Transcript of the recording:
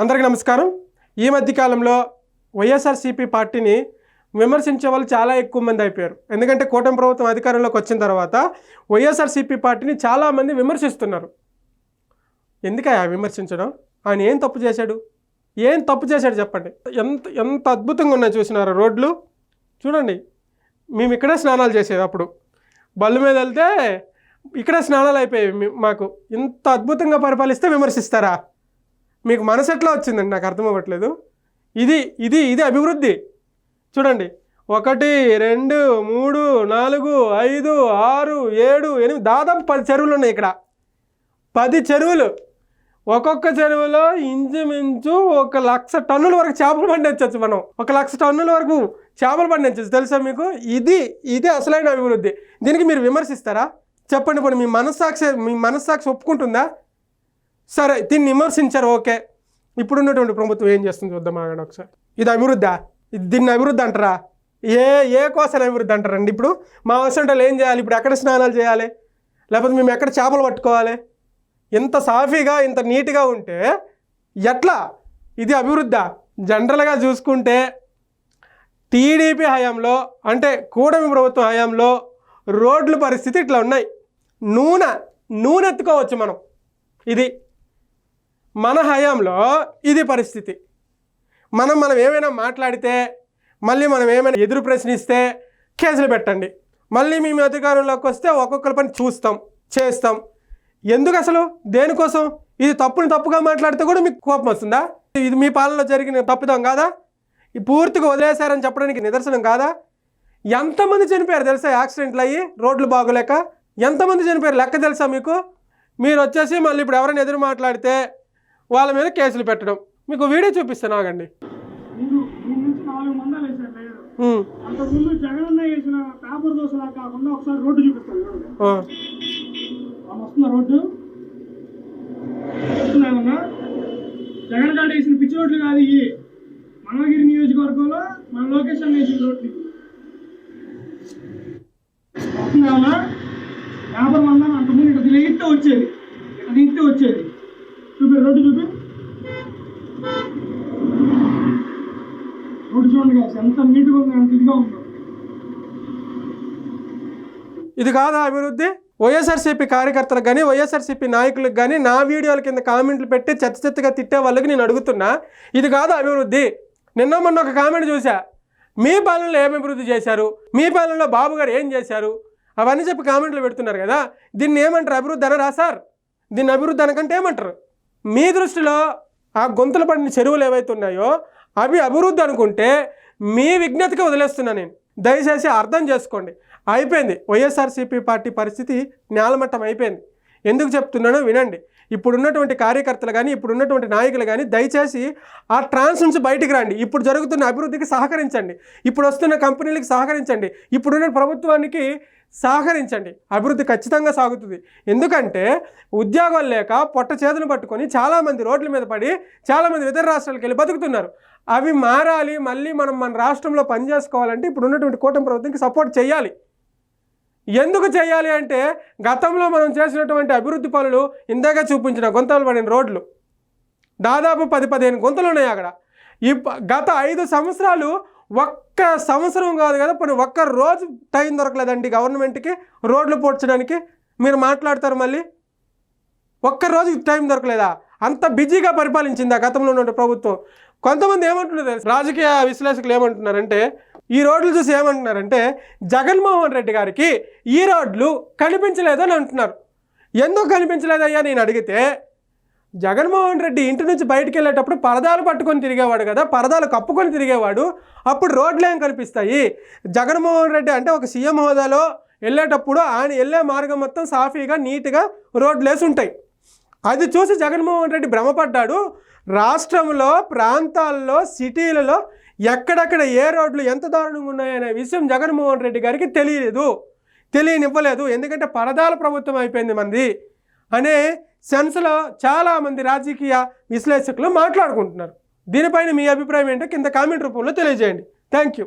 అందరికీ నమస్కారం. ఈ మధ్య కాలంలో వైఎస్ఆర్సీపీ పార్టీని విమర్శించే వాళ్ళు చాలా ఎక్కువ మంది అయిపోయారు. ఎందుకంటే కూటమి ప్రభుత్వం అధికారంలోకి వచ్చిన తర్వాత వైఎస్ఆర్సీపీ పార్టీని చాలామంది విమర్శిస్తున్నారు. ఎందుకయా విమర్శించడం? ఆయన ఏం తప్పు చేశాడు? ఏం తప్పు చేశాడు చెప్పండి. ఎంత ఎంత అద్భుతంగా ఉన్నాయి చూసినారా రోడ్లు? చూడండి. మేము ఇక్కడే స్నానాలు చేసేది అప్పుడు. బళ్ళు మీద వెళ్తే ఇక్కడే స్నానాలు అయిపోయాయి మాకు. ఇంత అద్భుతంగా పరిపాలిస్తే విమర్శిస్తారా? మీకు మనసు ఎట్లా వచ్చిందండి? నాకు అర్థం అవ్వట్లేదు. ఇది ఇది ఇది అభివృద్ధి. చూడండి. ఒకటి రెండు మూడు నాలుగు ఐదు ఆరు ఏడు ఎనిమిది దాదాపు పది చెరువులు ఉన్నాయి ఇక్కడ. పది చెరువులు. ఒక్కొక్క చెరువులో ఇంచుమించు ఒక లక్ష టన్నుల వరకు చేపలు పండించవచ్చు మనం. ఒక లక్ష టన్నుల వరకు చేపలు పండించవచ్చు తెలుసా మీకు? ఇది ఇది అసలైన అభివృద్ధి. దీనికి మీరు విమర్శిస్తారా? చెప్పండి కొన్ని మీ మనస్సాక్షి మీ మనస్సాక్షి ఒప్పుకుంటుందా? సరే దీన్ని విమర్శించారు ఓకే. ఇప్పుడున్నటువంటి ప్రభుత్వం ఏం చేస్తుంది చూద్దాం ఆగండి ఒకసారి. ఇది అభివృద్ధా? దీన్ని అభివృద్ధి అంటారా? ఏ ఏ కోసం అభివృద్ధి అంటారండి ఇప్పుడు? మా అవసరం ఏం చేయాలి? ఇప్పుడు ఎక్కడ స్నానాలు చేయాలి? లేకపోతే మేము ఎక్కడ చేపలు పట్టుకోవాలి? ఇంత సాఫీగా ఇంత నీట్గా ఉంటే ఎట్లా? ఇది అభివృద్ధా? జనరల్గా చూసుకుంటే టీడీపీ హయాంలో అంటే కూడమి ప్రభుత్వం హయాంలో రోడ్ల పరిస్థితి ఇట్లా ఉన్నాయి. నూనె నూనె ఎత్తుకోవచ్చు మనం. ఇది మన హయాంలో ఇది పరిస్థితి. మనం మనం ఏమైనా మాట్లాడితే మళ్ళీ మనం ఏమైనా ఎదురు ప్రశ్నిస్తే కేసులు పెట్టండి. మళ్ళీ మేము అధికారంలోకి వస్తే ఒక్కొక్కరి పని చూస్తాం చేస్తాం. ఎందుకు అసలు? దేనికోసం? ఇది తప్పుని తప్పుగా మాట్లాడితే కూడా మీకు కోపం వస్తుందా? ఇది మీ పాలనలో జరిగిన తప్పిదం కాదా? ఈ పూర్తిగా వదిలేశారని చెప్పడానికి నిదర్శనం కాదా? ఎంతమంది చనిపోయారు తెలుసా యాక్సిడెంట్లు అయ్యి? రోడ్లు బాగోలేక? ఎంతమంది చనిపోయారు? లెక్క తెలుసా మీకు? మీరు వచ్చేసి మళ్ళీ ఇప్పుడు ఎవరైనా ఎదురు మాట్లాడితే వాళ్ళ మీద కేసులు పెట్టడం. మీకు వీడియో చూపిస్తాను ఆగండి. ముందు అంతకుముందు జగనన్న వేసిన పేపర్ దోశలా కాకుండా ఒకసారి రోడ్డు చూపిస్తాను రోడ్డు. జగన్ గారు వేసిన పిచ్చి రోడ్లు కాదు ఇవి. మంగళగిరి నియోజకవర్గంలో మన లొకేషన్ వేసిన రోడ్లు. వస్తుందా పేపర్ మందాలు అంతకుముందు ఇట్లా దిగితే వచ్చేది. ఇట్లా దిగితే వచ్చేది. చూపి రోడ్డు చూపి. రోడ్డు చూడండి కాదు ఎంత నీట్గా ఉంది ఎంత ఇదిగా ఉందో. ఇది కాదా అభివృద్ధి? వైఎస్ఆర్సీపీ కార్యకర్తలకు కానీ వైఎస్ఆర్సీపీ నాయకులకు కానీ నా వీడియోల కింద కామెంట్లు పెట్టి చెత్త చెత్తగా తిట్టే వాళ్ళకి నేను అడుగుతున్నా. ఇది కాదు అభివృద్ధి? నిన్న మొన్న ఒక కామెంట్ చూసా మీ పాలనలో ఏం అభివృద్ధి చేశారు? మీ పాలనలో బాబు గారు ఏం చేశారు? అవన్నీ చెప్పి కామెంట్లు పెడుతున్నారు కదా. దీన్ని ఏమంటారు? అభివృద్ధి అనరా సార్? దీన్ని అభివృద్ధి అనకంటే ఏమంటారు? మీ దృష్టిలో ఆ గొంతులు పడిన చెరువులు ఏవైతే ఉన్నాయో అవి అభివృద్ధి అనుకుంటే మీ విజ్ఞతకి వదిలేస్తున్నా నేను. దయచేసి అర్థం చేసుకోండి. అయిపోయింది. వైఎస్ఆర్సీపీ పార్టీ పరిస్థితి నేలమట్టం అయిపోయింది. ఎందుకు చెప్తున్నానో వినండి. ఇప్పుడున్నటువంటి కార్యకర్తలు కానీ ఇప్పుడున్నటువంటి నాయకులు కానీ దయచేసి ఆ ట్రాన్స్ నుంచి బయటికి రండి. ఇప్పుడు జరుగుతున్న అభివృద్ధికి సహకరించండి. ఇప్పుడు వస్తున్న కంపెనీలకు సహకరించండి. ఇప్పుడున్న ప్రభుత్వానికి సహకరించండి. అభివృద్ధి ఖచ్చితంగా సాగుతుంది. ఎందుకంటే ఉద్యోగాలు లేక పొట్ట చేతులు పట్టుకొని చాలామంది రోడ్ల మీద పడి చాలామంది ఇతర రాష్ట్రాలకు వెళ్ళి బతుకుతున్నారు. అవి మారాలి మళ్ళీ మనం మన రాష్ట్రంలో పనిచేసుకోవాలంటే ఇప్పుడు ఉన్నటువంటి కూటమి ప్రభుత్వంకి సపోర్ట్ చేయాలి. ఎందుకు చేయాలి అంటే గతంలో మనం చేసినటువంటి అభివృద్ధి పనులు ఇందాక చూపించిన గుంతలు పడిన రోడ్లు. దాదాపు పది పదిహేను గుంతలు ఉన్నాయి అక్కడ. ఈ గత ఐదు సంవత్సరాలు ఒక్క సంవత్సరం కాదు కదా పోనీ ఒక్క రోజు టైం దొరకలేదండి గవర్నమెంట్కి రోడ్లు పోడ్చడానికి. మీరు మాట్లాడతారు మళ్ళీ. ఒక్క రోజు టైం దొరకలేదా? అంత బిజీగా పరిపాలించింది ఆ గతంలో ఉన్న ప్రభుత్వం? కొంతమంది ఏమంటున్నారు రాజకీయ విశ్లేషకులు ఏమంటున్నారంటే ఈ రోడ్లు చూసి ఏమంటున్నారంటే జగన్మోహన్ రెడ్డి గారికి ఈ రోడ్లు కనిపించలేదని అంటున్నారు. ఎందుకు కనిపించలేదయ్యా? నేను అడిగితే జగన్మోహన్ రెడ్డి ఇంటి నుంచి బయటికి వెళ్ళేటప్పుడు పరదాలు పట్టుకొని తిరిగేవాడు కదా పరదాలు కప్పుకొని తిరిగేవాడు. అప్పుడు రోడ్లు ఏం కనిపిస్తాయి? జగన్మోహన్ రెడ్డి అంటే ఒక సీఎం హోదాలో వెళ్ళేటప్పుడు ఆయన వెళ్ళే మార్గం మొత్తం సాఫీగా నీట్గా రోడ్లు వేసి ఉంటాయి. అది చూసి జగన్మోహన్ రెడ్డి భ్రమపడ్డాడు. రాష్ట్రంలో ప్రాంతాల్లో సిటీలలో ఎక్కడెక్కడ ఏ రోడ్లు ఎంత దారుణంగా ఉన్నాయనే విషయం జగన్మోహన్ రెడ్డి గారికి తెలియలేదు. తెలియనివ్వలేదు. ఎందుకంటే పరదాల ప్రభుత్వం అయిపోయింది మంది. అనే సెన్స్లో చాలామంది రాజకీయ విశ్లేషకులు మాట్లాడుకుంటున్నారు. దీనిపైన మీ అభిప్రాయం ఏంటో కింద కామెంట్ రూపంలో తెలియజేయండి. Thank you